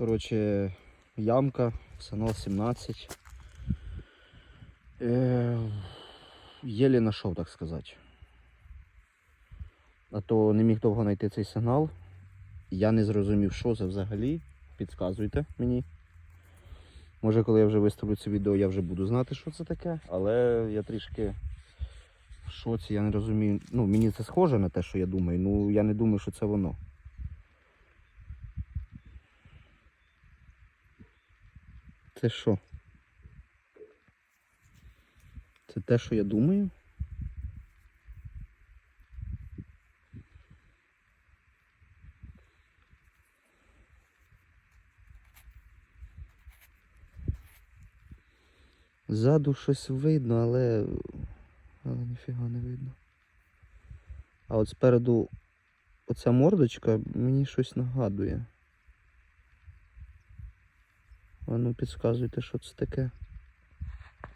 Коротше, ямка, сигнал 17. Е, єлі знайшов, так сказати. А то не міг довго знайти цей сигнал. Я не зрозумів, що це взагалі. Підказуйте мені. Може, коли я вже виставлю це відео, я вже буду знати, що це таке, але я трішки в шоці, я не розумію. Ну, мені це схоже на те, що я думаю, ну я не думаю, що це воно. Це що? Це те, що я думаю? Ззаду щось видно, але. Але ніфіга не видно. А от спереду оця мордочка мені щось нагадує. А ну підказуйте, що це таке.